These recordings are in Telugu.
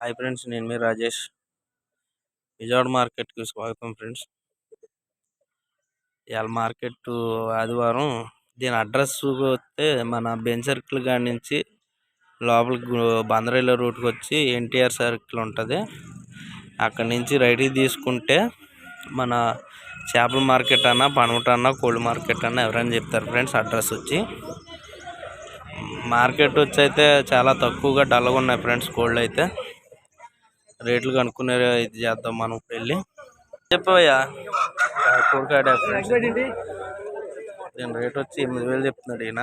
హాయ్ ఫ్రెండ్స్ నేను మీ రాజేష్. విజయవాడ మార్కెట్కి స్వాగతం ఫ్రెండ్స్. ఇవాళ మార్కెట్ ఆదివారం. దీని అడ్రస్ వస్తే మన బెన్ సర్కిల్ కాడి నుంచి లోపలికి బందరైల రూట్కి వచ్చి ఎన్టీఆర్ సర్కిల్ ఉంటుంది. అక్కడి నుంచి రైట్కి తీసుకుంటే మన చేపల మార్కెట్ అన్న పనమట అన్న కోళ్ళు మార్కెట్ అన్న ఎవరైనా చెప్తారు ఫ్రెండ్స్ అడ్రస్ వచ్చి. మార్కెట్ వచ్చి అయితే చాలా తక్కువగా డల్గా ఉన్నాయి ఫ్రెండ్స్ కోళ్ళు అయితే. రేట్లు కనుక్కునే ఇది చేద్దాం మనం వెళ్ళి. చెప్పవయ్యా. దీని రేట్ వచ్చి ఎనిమిది వేలు చెప్తున్నాడు ఈయన.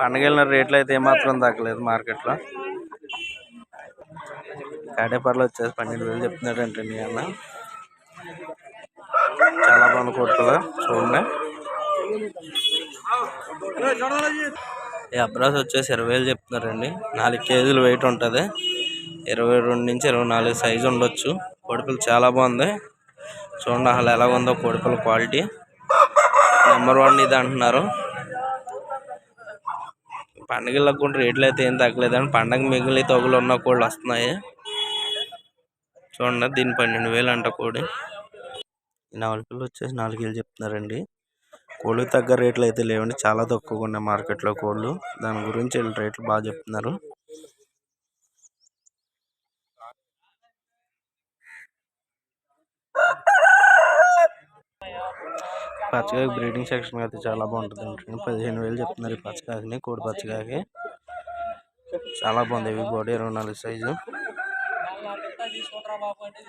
పండగ వెళ్ళిన రేట్లు అయితే ఏమాత్రం తగ్గలేదు మార్కెట్లో. కాడేపర్లు వచ్చేసి పన్నెండు వేలు చెప్తున్నాడు అంటే నీ అన్న. చాలా బాగుంది కొట్టుకులు చూడండి. ఈ అబ్రాస్ వచ్చేసి ఇరవై వేలు చెప్తున్నారండి నాలుగు కేజీలు వెయిట్ ఉంటుంది. ఇరవై రెండు నుంచి ఇరవై నాలుగు సైజు ఉండొచ్చు. కోడిపిల్ల చాలా బాగుంది. చూడండి అసలు ఎలా ఉందో కోడిపిల్ల క్వాలిటీ నెంబర్ వన్ ఇది అంటున్నారు. పండగలకు కూడా రేట్లు అయితే ఏం తగ్గలేదండి పండగ మిగిలి తగులు ఉన్న కోళ్ళు వస్తున్నాయి. చూడండి దీని పన్నెండు వేలు అంట కోడి. ఈ నవలపిల్లలు వచ్చేసి నాలుగు వేలు చెప్తున్నారండి. కోళ్ళకి తగ్గ రేట్లు అయితే లేవండి. చాలా తక్కువగా ఉన్నాయి మార్కెట్లో కోళ్ళు. దాని గురించి వీళ్ళు రేట్లు బాగా చెప్తున్నారు. పచ్చగా బ్రీడింగ్ సెక్షన్ అయితే చాలా బాగుంటుంది అండి పదిహేను వేలు చెప్తున్నారు ఈ పచ్చకాకిని కోడి పచ్చకాకి చాలా బాగుంది ఇవి బాడీ ఇరవై నాలుగు సైజు.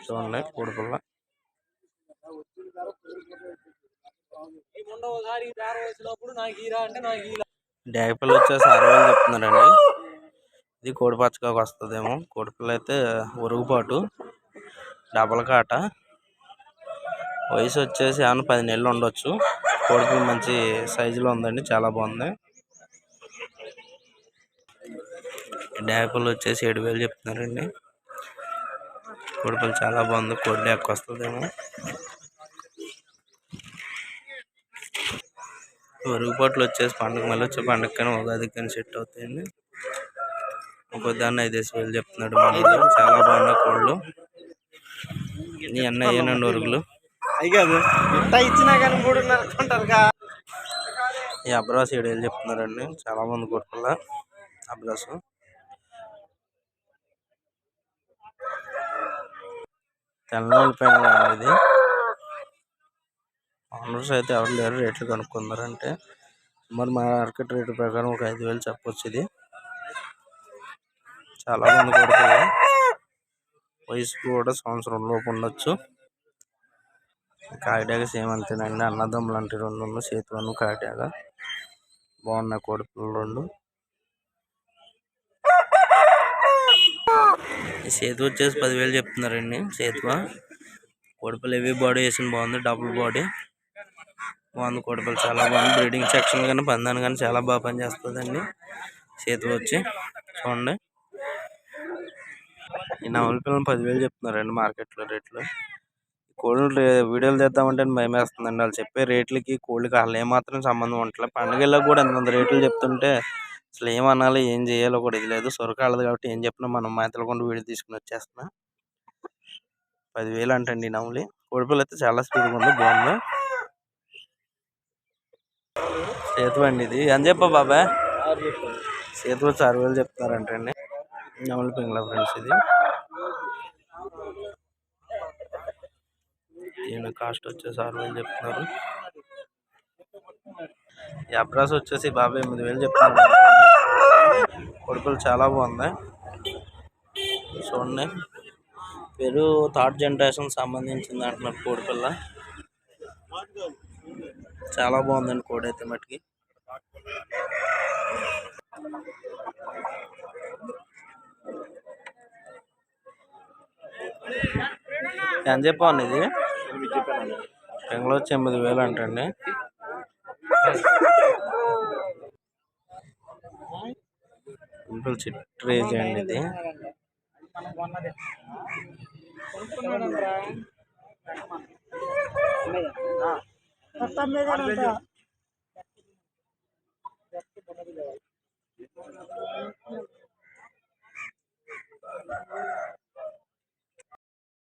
చూడండి కోడి పిల్ల. డాగపిల్ల వచ్చేసి అరవై వేలు చెప్తున్నారండి. ఇది కోడి పచ్చకాకు వస్తుందేమో. కోడి పిల్ల అయితే ఉరుగుపాటు డబల్ కాట. వయసు వచ్చేసి ఏమన్నా పది నెలలు ఉండొచ్చు. కోడికి మంచి సైజులో ఉందండి చాలా బాగుంది. డాగపిల్ల వచ్చేసి ఏడు వేలు చెప్తున్నారండి. కోడిపల్లి చాలా బాగుంది కోడి డాక్ వస్తుందేమో. వరుగుపాట్లు వచ్చేసి పండుగ మళ్ళీ వచ్చే పండుగ కానీ ఉగాది కానీ సెట్ అవుతాయండి. ఇంకో దాన్ని ఐదేసి వేలు చెప్తున్నాడు మన చాలా బాగున్నాయి కోళ్ళు. నీ అన్న అయ్యానండి వరుగులు ఇచ్చినా కానీ మూడున్నర కొంటారుగా ఈ అబ్రాస్ ఏడు వేలు చెప్తున్నారండి. చాలా మంది కొట్టుకుల అబ్రాస్. తెల్లవాళ్ళ పైన ఇది. ఆనర్స్ అయితే ఎవరు లేరు రేట్లు కనుక్కున్నారంటే మరి మార్కెట్ రేటు ప్రకారం ఒక ఐదు వేలు చెప్పొచ్చు ఇది. చాలా మంది వయసు కూడా సంవత్సరం లోపు ఉండొచ్చు. కాకిడాక సేమ్ అంతేనండి. అన్నదమ్ములు అంటే రెండు సేతువను కాకిడాక బాగున్నాయి కోడిపిల్లలు రెండు. సేతు వచ్చేసి పదివేలు చెప్తున్నారండి. సేతువ కొడుపులు హెవీ బాడీ వేసిన బాగుంది. Double body. బాగుంది కొడుపులు చాలా బాగుంది. బ్రీడింగ్ సెక్షన్ కానీ పందాన్ని కానీ చాలా బాగా పనిచేస్తుందండి. సేతు వచ్చి చూడండి. ఈ నవల పిల్లలు పదివేలు చెప్తున్నారండి మార్కెట్లో రేట్లు. కోళ్ళు వీడియోలు తెద్దామంటే భయం వేస్తుందండి వాళ్ళు చెప్పే రేట్లకి కోళ్ళకి అసలు ఏమాత్రం సంబంధం ఉండట్లేదు పండుగలకు కూడా అంతంత రేట్లు చెప్తుంటే అసలు ఏమనాలి ఏం చేయాలో కూడా ఇది లేదు. సొరకాలదు కాబట్టి ఏం చెప్పినా మనం మేతలకుండా వీడియో తీసుకుని వచ్చేస్తున్నా. పదివేలు అంటండి ఈ నవలి కోడిపిల్ల అయితే చాలా స్పీడ్గా ఉంది బాగుంది. సేతు అండి ఇది. ఎంత చెప్పా బాబాయ్? సేతు వచ్చి ఆరు వేలు చెప్తున్నారంటండి. నవలి పింగళ ఫ్రెండ్స్ ఇది. దీని కాస్ట్ వచ్చేసి ఆరు వేలు చెప్తున్నారు. ఈ అబ్రాస్ వచ్చేసి బాబాయ్ ఎనిమిది వేలు చెప్తున్నారు. కొడుకులు చాలా బాగుంది చూడండి. పేరు థర్డ్ జనరేషన్ సంబంధించింది అంటున్నారు కోడిపిల్ల చాలా బాగుందండి కోడి అయితే మటుకి ఎంత చెప్పండి ఇది పెంగళ వచ్చి ఎనిమిది వేలు అంటండి. సింపుల్ చిట్రేజ్ అండి ఇది.